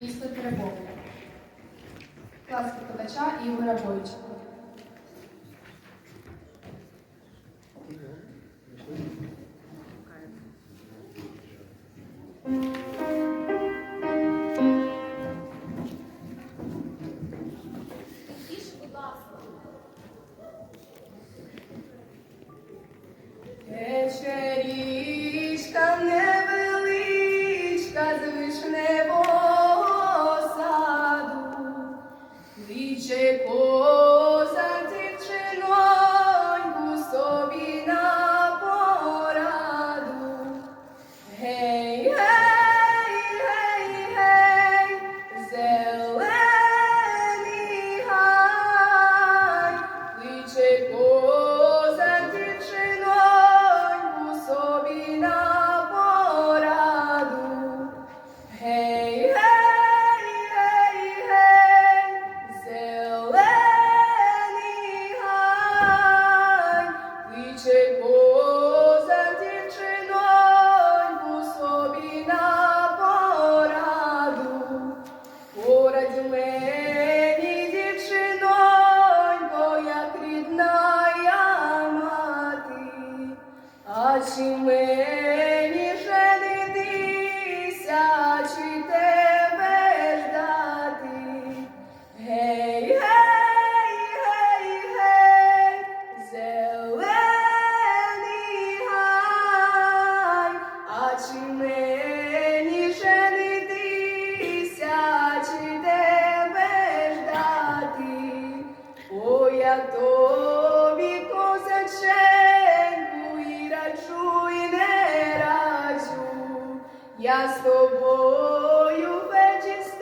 Місто Перебовля. Класки подача Ігоря Бойча. Тече 行为 з тобою вечір.